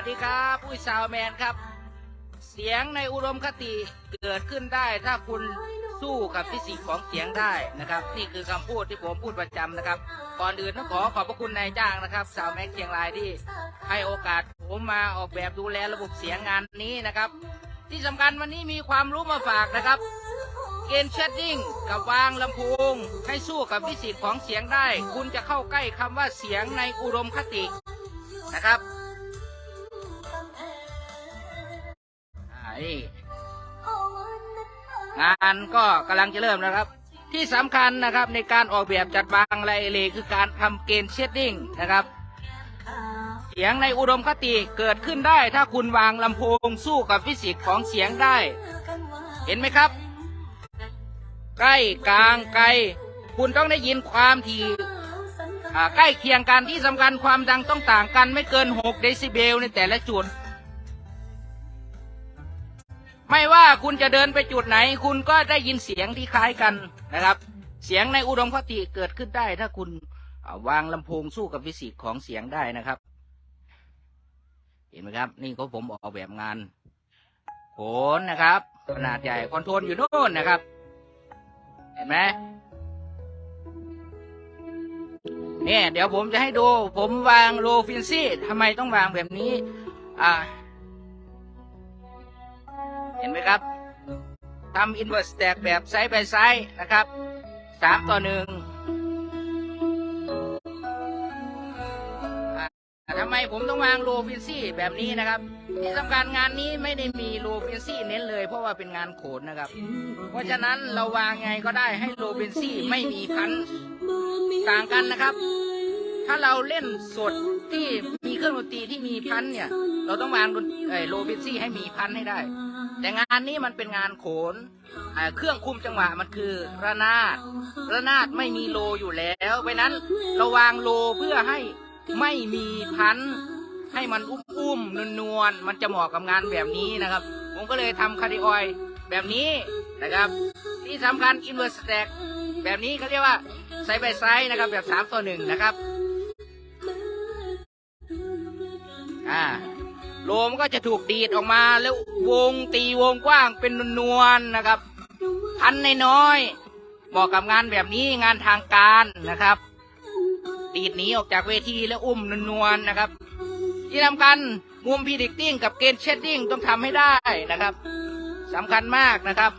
วัสดีครับผู้สาวแมนครับ เสียงในอุดมคติเกิดขึ้นได้ ถ้าคุณสู้กับฟิสิกส์ของเสียงได้นะครับ นี่คือคำพูดที่ผมพูดประจำนะครับ ก่อนอื่นต้องขอขอบพระคุณนายจ้างนะครับสาวแม็กเชียงรายที่ให้โอกาสผมมาออกแบบดูแลระบบเสียงงานนี้นะครับ ที่สำคัญวันนี้มีความรู้มาฝากนะครับเกณฑ์เชดดิ้งกับวางลำโพงให้สู้กับฟิสิกส์ของเสียงได้ คุณจะเข้าใกล้คำว่าเสียงในอุดมคตินะครับ งานก็กำลังจะเริ่มแล้วครับ ที่สำคัญนะครับในการออกแบบจัดวางรายลเอียดคือการทำเกณฑ์เชดดิ้งนะครับ เสียงในอุดมคติเกิดขึ้นได้ ถ้าคุณวางลำโพงสู้กับฟิสิกส์ของเสียงได้ เห็นไหมครับ ใกล้กลางไกล คุณต้องได้ยินความถี่ใกล้เคียงกันที่สำคัญความดังต้องต่างกันไม่เกิน 6 เดซิเบลในแต่ละจุด ไม่ว่าคุณจะเดินไปจุดไหน คุณก็ได้ยินเสียงที่คล้ายกันนะครับ เสียงในอุดมคติเกิดขึ้นได้ ถ้าคุณวางลำโพงสู้กับฟิสิกส์ของเสียงได้นะครับ เห็นไหมครับ นี่ก็ผมออกแบบงานโขนนะครับขนาดใหญ่คอนโทรลอยู่โน่นนะครับ เห็นไหมเนี่ยเดี๋ยวผมจะให้ดู ผมวางโลฟินซี่ทำไมต้องวางแบบนี้ อ่า ห็นไหมครับทำอินเวอร์สแตกแบบไซส์ไปไซส์นะครับสามต่อหนึ่งทำไมผมต้องวางโลฟินซี่แบบนี้นะครับ ที่สำคัญงานนี้ไม่ได้มีโลฟินซี่เน้นเลย เพราะว่าเป็นงานโขนนะครับ เพราะฉะนั้นเราวางไงก็ได้ให้โลเบนซี่ไม่มีพันต่างกันนะครับ ถ้าเราเล่นสดที่มีเครื่องดนตรีที่มีพันเนี่ย เราต้องวางโลเบนซี่ให้มีพันให้ได้ แต่งานนี้มันเป็นงานโขนเครื่องคุมจังหวะมันคือระนาดระนาดไม่มีโลอยู่แล้วเพราะนั้นเราวางโลเพื่อให้ไม่มีพันให้มันอุ้มๆนวลๆมันจะเหมาะกับงานแบบนี้นะครับ ผมก็เลยทำคาร์ดิออยแบบนี้นะครับ ที่สำคัญอินเวอร์สแต็กแบบนี้เขาเรียกว่าไซส์ไปไซส์นะครับแบบสามต่อหนึ่งนะครับ อ่า โลมก็จะถูกดีดออกมาแล้ววงตีวงกว้างเป็นนวลๆนะครับ พันในน้อยเหมาะกับงานแบบนี้งานทางการนะครับ ดีดหนีออกจากเวทีแล้วอุ้มนวลๆนะครับ ที่สำคัญมุมพีดิกติ้งกับเกณฑ์เชดดิ้งต้องทำให้ได้นะครับสำคัญมากนะครับ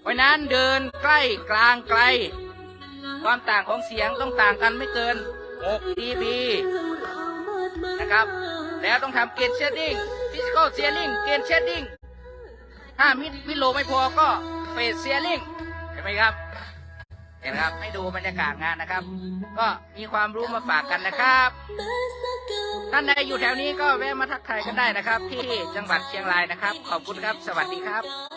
เพราะนั้นเดินใกล้กลางไกล ความต่างของเสียงต้องต่างกันไม่เกิน6 dB นะครับ แล้วต้องทำเกณฑ์เชดดิ้งฟิสิกอลเซียริงเกณฑ์เชดดิ้งถ้ามิดมิโลไม่พอก็เฟสเซียริงเห็นไหมครับ เห็นครับให้ดูบรรยากาศงานนะครับ ก็มีความรู้มาฝากกันนะครับ ท่านใดอยู่แถวนี้ก็แวะมาทักทายกันได้นะครับ ที่จังหวัดเชียงรายนะครับ ขอบคุณครับ สวัสดีครับ